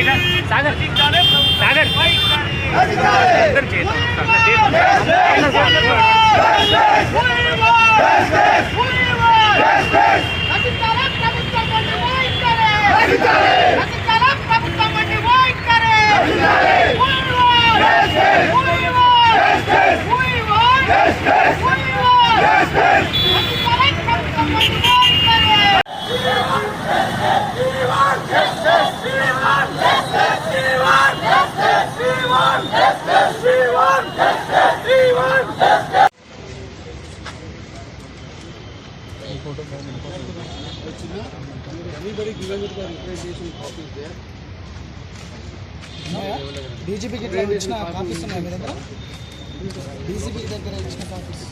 ఇట సాగర్ సాగర్. ఇద్దరు చేద్దాం Anybody given with the representation copies there? డీజీపీకి ఇట్లా ఇచ్చిన కాపీస్ ఉన్నాయి మీ దగ్గర డీజీపీ దగ్గర ఇచ్చిన copies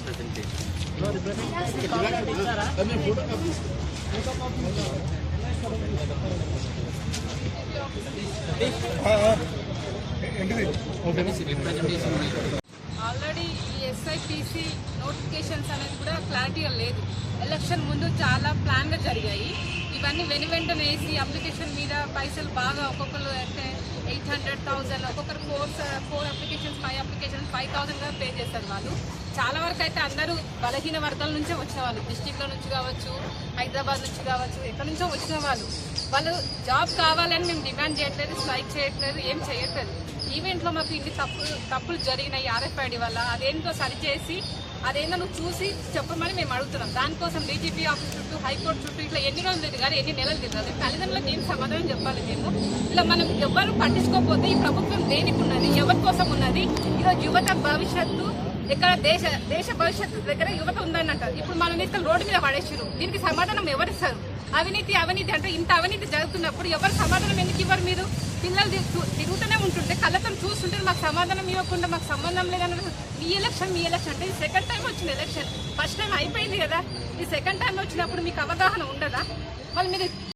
I mean, photocopies. Already ఈ SIPC notifications అనేది కూడా క్లారిటీగా లేదు. ఎలక్షన్ ముందు చాలా ప్లాన్గా జరిగాయి. ఇవన్నీ వెను వెంటనే వేసి అప్లికేషన్ మీద పైసలు బాగా ఒక్కొక్కరు అంటే ఎయిట్ హండ్రెడ్ థౌసండ్. ఒక్కొక్కరు four four applications five applications five థౌసండ్గా pay చేస్తారు వాళ్ళు. చాలా వరకు అయితే అందరూ బలహీన వర్గాల నుంచే వచ్చిన వాళ్ళు. డిస్టిక్లో నుంచి కావచ్చు హైదరాబాద్ నుంచి కావచ్చు ఎక్కడి నుంచో వచ్చిన వాళ్ళు. వాళ్ళు జాబ్ కావాలని మేము డిమాండ్ చేయట్లేదు స్ట్రైక్ చేయట్లేదు ఏం చేయట్లేదు. ఈవెంట్లో మాకు ఇన్ని తప్పులు తప్పులు జరిగినాయి ఆర్ఎఫ్ఐడి వల్ల. అదేంటో సరిచేసి అదేందో నువ్వు చూసి చెప్పమని మేము అడుగుతున్నాం. దానికోసం డీజీపీ ఆఫీస్ చుట్టూ హైకోర్టు చుట్టూ ఇట్లా ఎన్ని రోజులు తిరగాలి ఎన్ని నెలలు తిరగాలి తల్లిదండ్రులకు ఏం సమాధానం చెప్పాలి మేము? ఇలా మనం ఎవరు పట్టించుకోకపోతే ఈ ప్రభుత్వం దేనికి ఉన్నది? ఎవరి కోసం ఉన్నది? ఈరోజు యువత భవిష్యత్తు ఇక్కడ దేశ దేశ భవిష్యత్తు దగ్గర యువత ఉందని అంటారు ఇప్పుడు మనం ఇక్కడ రోడ్డు మీద పడేసారు దీనికి సమాధానం ఎవరిస్తారు? అవినీతి అవినీతి అంటే ఇంత అవినీతి జరుగుతున్నప్పుడు ఎవరు సమాధానం ఎందుకు ఇవ్వరు మీరు? పిల్లలు తిరుగుతూనే ఉంటుంటే కళ్ళతో చూస్తుంటే మాకు సమాధానం ఇవ్వకుండా మాకు సంబంధం లేదని మీ ఎలక్షన్ మీ ఎలక్షన్ అంటే సెకండ్ టైం వచ్చింది ఎలక్షన్ ఫస్ట్ టైం అయిపోయింది కదా. ఈ సెకండ్ టైం వచ్చినప్పుడు మీకు అవగాహన ఉండదా? మళ్ళీ మీరు